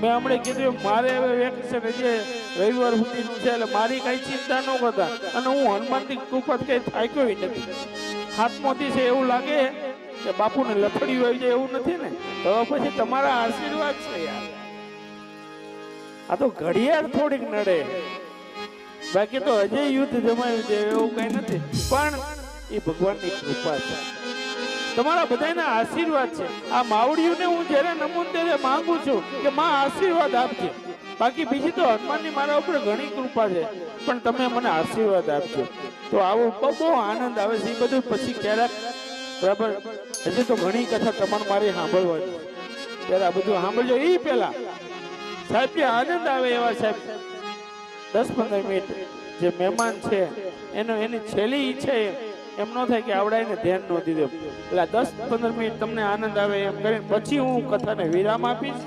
મેં હમણે કીધું, મારે હવે વેકેશન જે રવિવાર સુધીનું છે, એટલે મારી કઈ ચિંતા ન કરતા. અને હું હનુમાનની કૃપાથી કઈ થાક્યો નથી. હાથમાંથી છે એવું લાગે કે બાપુને લથડ્યું આવી જાય એવું નથી ને? તો પછી તમારા આશીર્વાદ છે યાર. આ તો ઘડિયાળ થોડીક નડે. બાકી તો હજે યુદ્ધ જમાયું છે એવું કઈ નથી. પણ એ ભગવાનની કૃપા છે. તમારા બધાના આશીર્વાદ છે. આ માવડીઓને હું જ્યારે નમું ત્યારે માંગુ છું કે માં આશીર્વાદ આપજે. બાકી બીજી તો હનુમાનની મારા ઉપર ઘણી કૃપા છે, પણ તમે મને આશીર્વાદ આપજો. તો આવો બહુ આનંદ આવે છે એ બધું. પછી ક્યારેક, બરાબર? હજી તો ઘણી કથા તમારે મારી સાંભળવાની ત્યારે આ બધું સાંભળજો. એ પહેલા સાહેબ કે આનંદ આવે એવા સાહેબ, દસ પંદર મિનિટ જે મહેમાન છે, એનો એની છેલ્લી ઈચ્છા એમ ન થાય કે આવડાય ને ધ્યાન ન દીધું. એટલે દસ પંદર મિનિટ તમને આનંદ આવે એમ કરીને પછી હું કથાને વિરામ આપીશ.